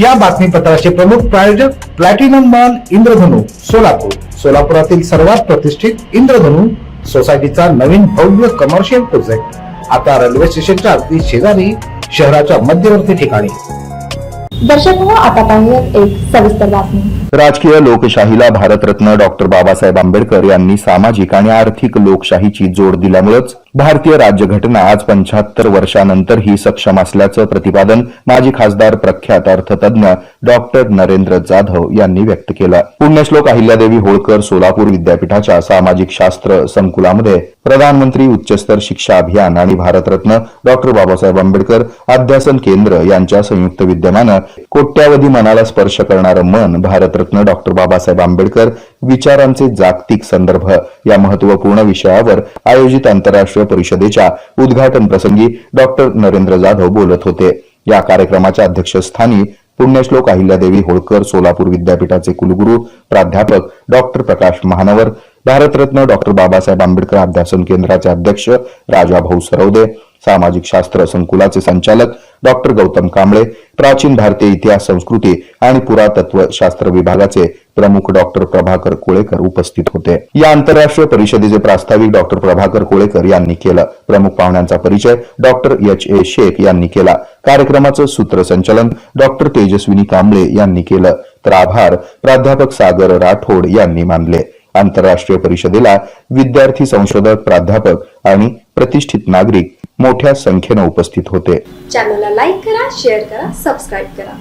या बातमीपत्राचे प्रमुख प्रायोजक प्लॅटिनम मॉल इंद्रधनु सोलापूर. सोलापुरातील सर्वात प्रतिष्ठित इंद्रधनु सोसायटीचा नवीन भव्य कमर्शियल प्रोजेक्ट आता रेल्वे स्टेशनच्या अगदी शेजारी शहराच्या मध्यवर्ती ठिकाणी. दर्शक आता पाहूयात एक सविस्तर बातमी. राजकीय लोकशाहीला भारतरत्न डॉक्टर बाबासाहेब आंबेडकर यांनी सामाजिक आणि आर्थिक लोकशाहीची जोड दिल्यामुळेच भारतीय राज्यघटना आज पंच्याहत्तर वर्षानंतरही सक्षम असल्याचं प्रतिपादन माजी खासदार प्रख्यात अर्थतज्ञ डॉक्टर नरेंद्र जाधव यांनी व्यक्त केलं. पुण्यश्लोक अहिल्यादेवी होळकर सोलापूर विद्यापीठाच्या सामाजिक शास्त्र संकुलामध्ये प्रधानमंत्री उच्चस्तर शिक्षा अभियान आणि भारतरत्न डॉक्टर बाबासाहेब आंबेडकर अध्यासन केंद्र यांच्या संयुक्त विद्यमानं कोट्यावधी मनाला स्पर्श करणारं मन भारतरत्न डॉक्टर बाबासाहेब आंबेडकर विचारांचे जागतिक संदर्भ या महत्त्वपूर्ण विषयावर आयोजित आंतरराष्ट्रीय परिषदेच्या उद्घाटन प्रसंगी डॉक्टर नरेंद्र जाधव बोलत होते. या कार्यक्रमाच्या अध्यक्षस्थानी पुण्यश्लोक अहिल्यादेवी होळकर सोलापूर विद्यापीठाचे कुलगुरू प्राध्यापक डॉक्टर प्रकाश महानवर भारतरत्न डॉक्टर बाबासाहेब आंबेडकर अध्यासन केंद्राचे अध्यक्ष राजाभाऊ सरवदे सामाजिक शास्त्र संकुलाचे संचालक डॉक्टर गौतम कांबळे प्राचीन भारतीय इतिहास संस्कृती आणि पुरातत्व शास्त्र विभागाचे प्रमुख डॉक्टर प्रभाकर कोळेकर उपस्थित होते. या आंतरराष्ट्रीय परिषदेचे प्रास्ताविक डॉक्टर प्रभाकर कोळेकर यांनी केलं. प्रमुख पाहुण्यांचा परिचय डॉक्टर एच ए शेख यांनी केला. कार्यक्रमाचं सूत्रसंचालन डॉक्टर तेजस्विनी कांबळे यांनी केलं. तर आभार प्राध्यापक सागर राठोड यांनी मानले. आंतरराष्ट्रीय परिषदेला विद्यार्थी संशोधक प्राध्यापक आणि प्रतिष्ठित नागरिक मोठ्या संख्येनं उपस्थित होते. चॅनलला लाईक करा शेअर करा सबस्क्राईब करा.